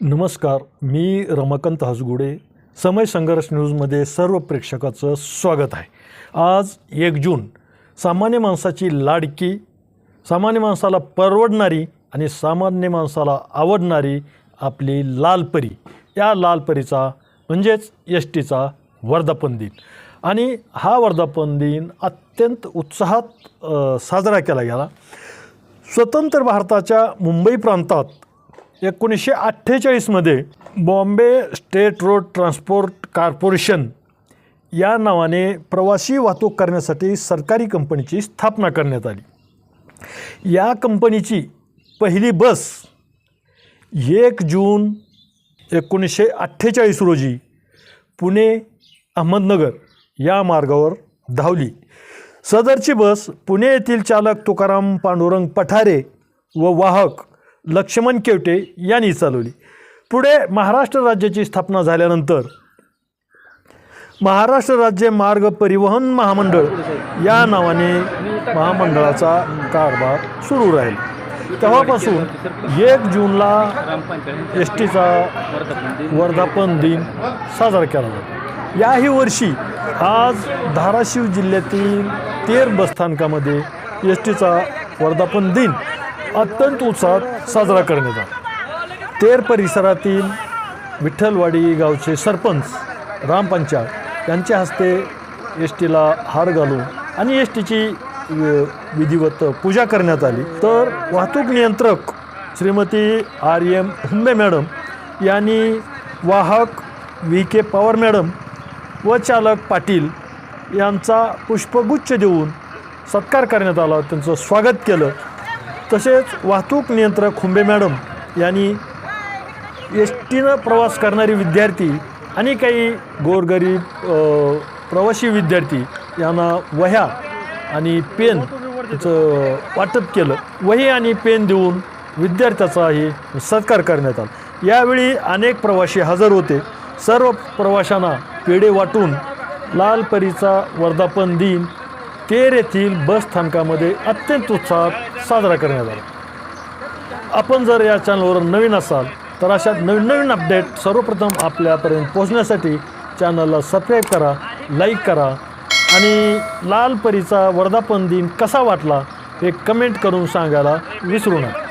नमस्कार मी रमाकांत हसगुडे समय संघर्ष न्यूजमध्ये सर्व प्रेक्षकाचं स्वागत आहे. आज एक जून सामान्य माणसाची लाडकी सामान्य माणसाला परवडणारी आणि सामान्य माणसाला आवडणारी आपली लालपरी. या लालपरीचा म्हणजेच एस टीचा वर्धापन दिन. आणि हा वर्धापन दिन अत्यंत उत्साहात साजरा केला गेला. स्वतंत्र भारताच्या मुंबई प्रांतात एकोणीसशे अठ्ठेचाळीसमध्ये Bombay state road transport corporation या नावाने प्रवासी वाहतूक करण्यासाठी सरकारी कंपनीची स्थापना करण्यात आली. या कंपनीची पहिली बस एक जून एकोणीसशे अठ्ठेचाळीस रोजी पुणे अहमदनगर या मार्गावर धावली. सदरची बस पुणे येथील चालक तुकाराम पांडुरंग पठारे व वाहक लक्ष्मण केवटे यांनी चालवली. पुढे महाराष्ट्र राज्याची स्थापना झाल्यानंतर महाराष्ट्र राज्य मार्ग परिवहन महामंडळ या नावाने महामंडळाचा कारभार सुरू राहील. तेव्हापासून एक जूनला एस टीचा वर्धापन दिन साजरा केला जातो. याही वर्षी आज धाराशिव जिल्ह्यातील तेर बसस्थानकामध्ये एस टीचा वर्धापन दिन अत्यंत उत्साहात साजरा करण्यात आला. तेर परिसरातील विठ्ठलवाडी गावचे सरपंच रामपंचायत यांच्या हस्ते एस टीला हार घालून आणि एस टीची विधिवत पूजा करण्यात आली. तर वाहतूक नियंत्रक Shrimati R M Humbe madam यांनी वाहक व्ही के पवार मॅडम व चालक पाटील यांचा पुष्पगुच्छ देऊन सत्कार करण्यात आला. त्यांचं स्वागत केलं. तसेच वाहतूक नियंत्रक खुंबे मॅडम यांनी एस टीनं प्रवास करणारे विद्यार्थी आणि काही गोरगरीब प्रवासी विद्यार्थी यांना वह्या आणि पेन चं वाटप केलं. वही आणि पेन देऊन विद्यार्थ्याचाही सत्कार करण्यात आला. यावेळी अनेक प्रवासी हजर होते. सर्व प्रवाशांना पेढे वाटून लाल परीचा वर्धापन दिन तेर येथील बस स्थानकामध्ये अत्यंत उत्साहात साजरा करण्यात आला. आपण जर या चॅनलवर नवीन असाल तर अशा नवीन नवीन अपडेट सर्वप्रथम आपल्यापर्यंत पोहोचण्यासाठी चॅनलला सबस्क्राईब करा लाईक करा आणि लाल परीचा वर्धापन दिन कसा वाटला हे कमेंट करून सांगायला विसरू नका.